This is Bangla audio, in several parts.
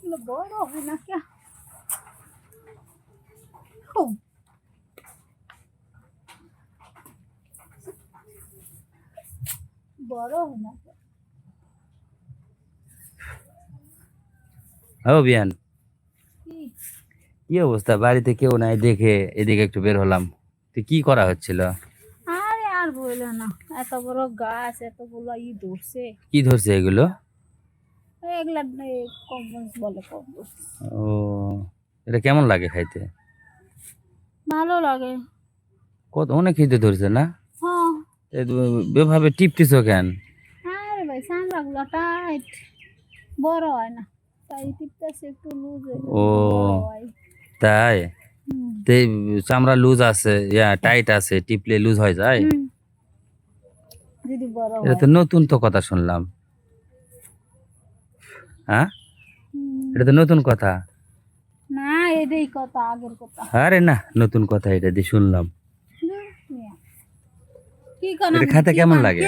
এগুলো বড় হবে না কে খুব বড় হবে না কে? ও বিয়ান কি কি অবস্থা? বাড়িতে কেউ নাই দেখে এদিকে একটু বের হলাম। তো কি করা হচ্ছিল? আরে আর বলল না। এত বড় গাছ এতগুলো ই ধরছে। কি ধরছে এগুলো? এগুলা এই বলে কম্পোজ ও এটা কেমন লাগে খাইতে? ভালো লাগে। কত অনেক খেতে ধরছে না? হ্যাঁ। এভাবে টিপতেছ কেন? আরে ভাই চামড়াগুলো টাইট বড় হয় না। তাই টিপতেছে একটু লুজ ও। তাই? তে চামড়া লুজ আছে ইয়া টাইট আছে টিপলে লুজ হয়ে যায়? এটা তো নতুন তো কথা শুনলাম। হ্যাঁ? এটা তো নতুন কথা। না এটাই কথা আগের কথা। আরে না নতুন কথা এটা দিয়ে শুনলাম। কি খেতে কেমন লাগে?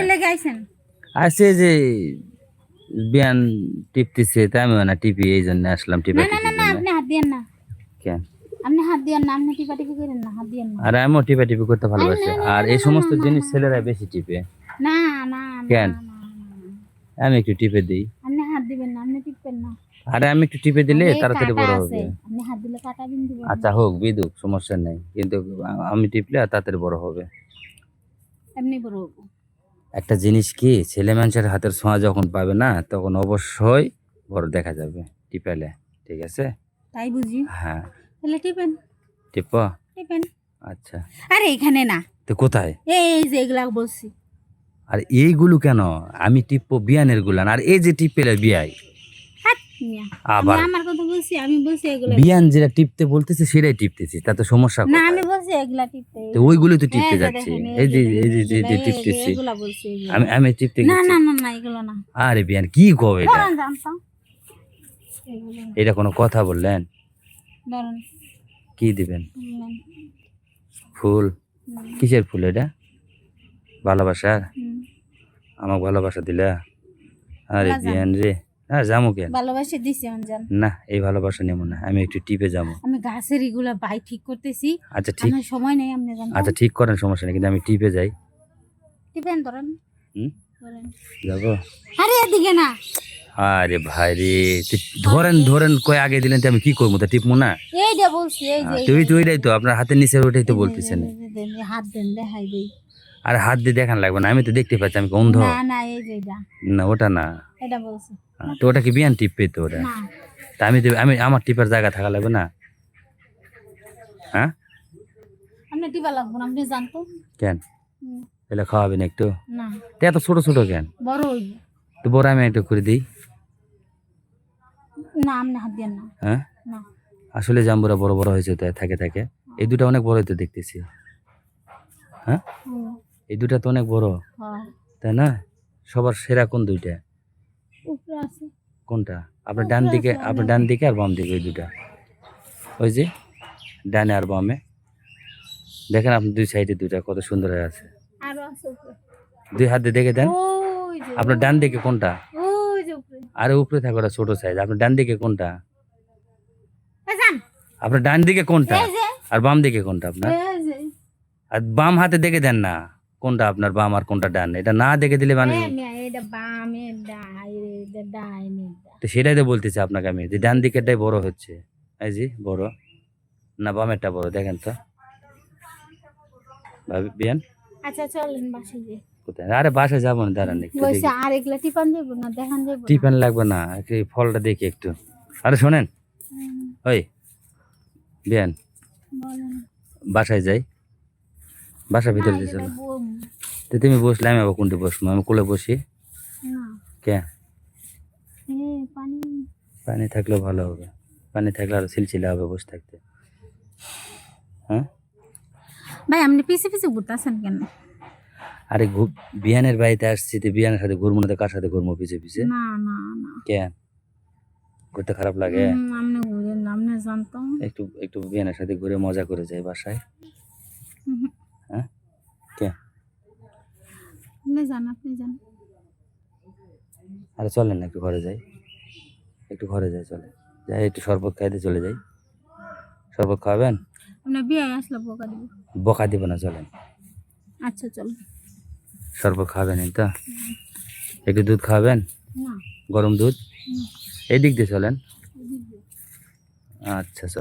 আছে যে বিয়ান টিপতেছে তাই আমি না টিপি এই জন্য আসলাম টিপা না না না আপনি হাত দিয়েন না। কেন আপনি হাত দিয়েন না আপনি টিপা টিপি করেন না হাত দিয়েন আর টিপা টিপি করতে ভালোবাসি। আর এই সমস্ত জিনিস। ছেলেরা বেশি টিপে। না কেন? আমি একটু টিপে দিই। আপনি হাত দিবেন না আপনি টিপবেন না। আরে আমি একটু টিপে দিলে তাড়াতাড়ি বড় হবে। আপনি হাত দিলে কাটা বিন আচ্ছা হোক বিদুক সমস্যা নেই। কিন্তু আমি টিপলে তাড়াতাড়ি বড় হবে। এমনি বড় হব। একটা জিনিস কি ছেলে মানুষের হাতের ছোঁয়া যখন পাবে না তখন অবশ্যই বড় দেখা যাবে টিপালে। ঠিক আছে? তাই বুঝি? হ্যাঁ। তাহলে টিপেন টিপ? টিপেন আচ্ছা। আরে এখানে না। তো কোথায়? এই যে এগুলা বলছি। আর এইগুলো কেন? আমি টিপবো বিয়ানের গুলান। আর এই যে টিপেলে বিয়াই। আবার? আমার কথা বলছি আমি বলছি এগুলা। বিয়ান যেটা টিপতে বলতেছে সেটাই টিপতেছি। তাতে সমস্যা না আমি বলছি এগুলা টিপতে। তো ওইগুলোই তো টিপতে যাচ্ছে। এই যে এই টিপতেছি। আমি আমি টিপতে না না না না এগুলো না। আরে বিয়ান কি কবে এটা ধরেন জানতাম এগুলো না। এটা কোনো কথা বললেন? কি দিবেন? ফুল? কিসের ফুল এটা? ভালোবাসার। আমাকে ভালোবাসা দিলা? আরে না, যান। বিয়ান রে। আর যাব কেন? ভালোবাসে দিছি অঞ্জন না এই ভালোবাসা নেব না। আমি একটু টিপে যাব। আমি গাছের এগুলা বাই ঠিক করতেছি। আচ্ছা ঠিক। সময় নেই আপনি আচ্ছা ঠিক করেন সমস্যা নেই কিন্তু আমি টিপে যাই। টিপেন ধরেন। হুম? যাব। আরে এদিকে না। আরে ভাই রে ধরেন ধরেন কয় আগে দিলেন তো আমি কি করব তা টিপবো না? এইটা বলছি এই যে আহ, তুই তো আপনার হাতের নিচে ওইটাই তো বলতেছেন। হাত দেন দেখাই দেই। আর হাত দিয়ে দেখান লাগবে না আমি তো দেখতে পাচ্ছি আমি অন্ধ। না না এই যে না ওটা না। এটা বলছি। তো ওটা কি বিয়ান টিপবে তো ওটা? তা আমি আমি আমার টিপার জায়গা থাকা লাগবে না। হ্যাঁ? আপনি টিপা লাগবো না আপনি জানতো? কেন? তাহলে খাওয়াবেন একটু। না। তো এত ছোট ছোট কেন? বড় তো বড় আমি একটু করে দিই। না আপনি হাত দেন না। হ্যাঁ? না। আসলে জাম্বুরা বড় বড় হয়েছে তাই থাকে থাকে। এই দুটো অনেক বড় তো দেখতেছি। হ্যাঁ? এই দুটা তো অনেক বড়। হ্যাঁ। তাই না? সবার সেরা কোন দুইটা? উপরে আছে। কোনটা? আপনার ডান দিকে আপনার ডান দিকে আর বাম দিকে ওই দুটা। ওই যে ডানে আর বামে। দেখেন আপনি দুই সাইডে দুইটা কত সুন্দর হয়ে আছে। দুই হাত দিয়ে দেখে দেন। আপনার ডান দিকে কোনটা? আর উপরে থাকে ওটা ছোট সাইজ আপনার ডান দিকে কোনটা? আপনার ডান দিকে কোনটা? আর বাম দিকে কোনটা আপনার? আর বাম হাতে দেখে দেন না কোনটা আপনার বাম আর কোনটা ডান। এটা না দেখে দিলে মানে তো সেটাই তো বলতেছি আপনাকে আমি যে ডান দিকেরটাই বড় হচ্ছে। এই জি বড়। না বামেরটা বড় দেখেন তো। ভাবি বিয়ান? আচ্ছা চলেন বাসে কোথায়? আরে বাসায় যাব না দাঁড়ান একটু বলছে আর এগুলা টিপান যাব না দেখান? টিফিন লাগবে না এই ফলটা দেখি একটু। আরে শোনেন। ওই বিয়ান। বাসায় যাই। বাসার ভিতরে দিয়েছিল তো তুমি বসলে আমি আবার কোনটি বসবো? আমি কোলে বসি। কে? পানি। পানি থাকলেও ভালো হবে। পানি থাকলে আরও সিলসিলা হবে বসে থাকতে। হ্যাঁ? ভাই আপনি পিছে পিছে ঘুরতেছেন কেন? আরে বিয়ানের বাড়িতে আসছি তো বিয়ানের সাথে ঘুরবো না তো কার সাথে ঘুরবো পিছে পিছে? না না না। কে ঘুরতে খারাপ লাগে? হুম, আপনি ঘুরেন না, একটু একটু বিয়ানের সাথে ঘুরে মজা করে যাই বাসায়। হ্যাঁ? কে? আপনি যান আপনি আরে চলেন না একটু ঘরে যাই। একটু ঘরে যাই চলে যাই একটু শরবত খাইতে চলে যাই। শরবত খাবেন আপনার বিয়ে আসলে বোকা দিব। বকা দিব না চলেন। আচ্ছা চলো। শরবত খাবেন এই তো? একটু দুধ খাবেন? গরম দুধ? এই দিক দিয়ে চলেন। আচ্ছা চল।